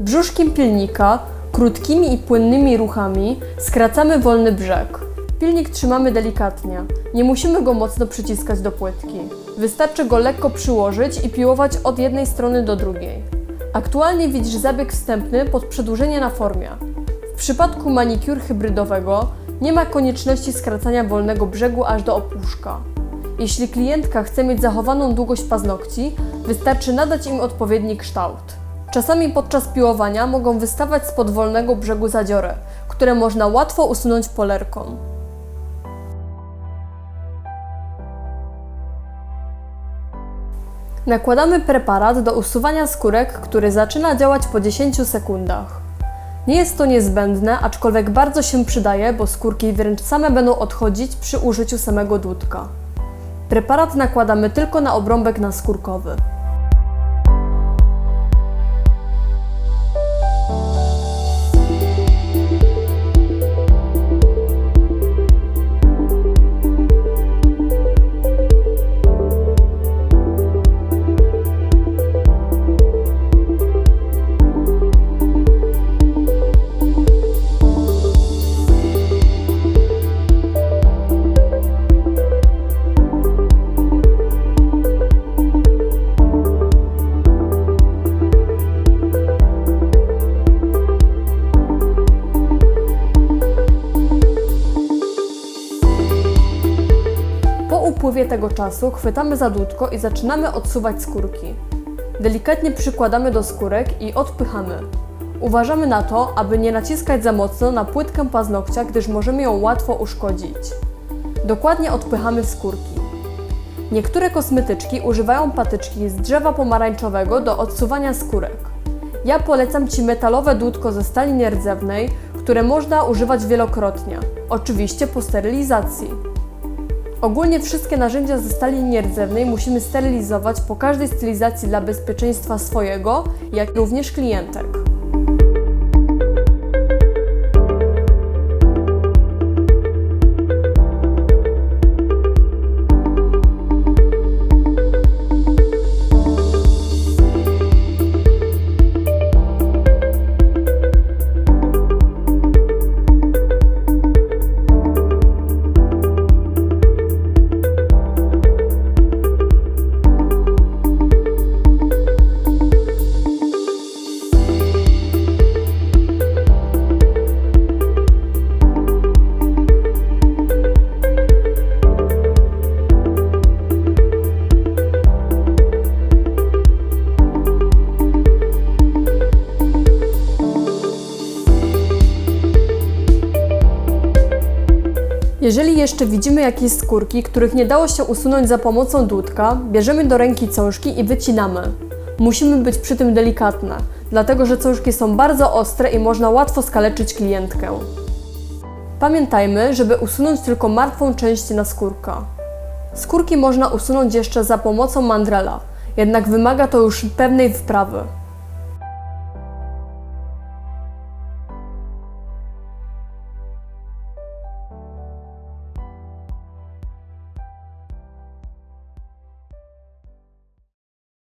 Brzuszkiem pilnika, krótkimi i płynnymi ruchami skracamy wolny brzeg. Pilnik trzymamy delikatnie. Nie musimy go mocno przyciskać do płytki. Wystarczy go lekko przyłożyć i piłować od jednej strony do drugiej. Aktualnie widzisz zabieg wstępny pod przedłużenie na formie. W przypadku manikur hybrydowego nie ma konieczności skracania wolnego brzegu aż do opuszka. Jeśli klientka chce mieć zachowaną długość paznokci, wystarczy nadać im odpowiedni kształt. Czasami podczas piłowania mogą wystawać spod wolnego brzegu zadziory, które można łatwo usunąć polerką. Nakładamy preparat do usuwania skórek, który zaczyna działać po 10 sekundach. Nie jest to niezbędne, aczkolwiek bardzo się przydaje, bo skórki wręcz same będą odchodzić przy użyciu samego dudka. Preparat nakładamy tylko na obrąbek naskórkowy. Upływie tego czasu chwytamy za dudko i zaczynamy odsuwać skórki. Delikatnie przykładamy do skórek i odpychamy. Uważamy na to, aby nie naciskać za mocno na płytkę paznokcia, gdyż możemy ją łatwo uszkodzić. Dokładnie odpychamy skórki. Niektóre kosmetyczki używają patyczki z drzewa pomarańczowego do odsuwania skórek. Ja polecam Ci metalowe dudko ze stali nierdzewnej, które można używać wielokrotnie, oczywiście po sterylizacji. Ogólnie wszystkie narzędzia ze stali nierdzewnej musimy sterylizować po każdej stylizacji dla bezpieczeństwa swojego, jak również klientek. Jeżeli jeszcze widzimy jakieś skórki, których nie dało się usunąć za pomocą dudka, bierzemy do ręki cążki i wycinamy. Musimy być przy tym delikatne, dlatego że cążki są bardzo ostre i można łatwo skaleczyć klientkę. Pamiętajmy, żeby usunąć tylko martwą część naskórka. Skórki można usunąć jeszcze za pomocą mandrela, jednak wymaga to już pewnej wprawy.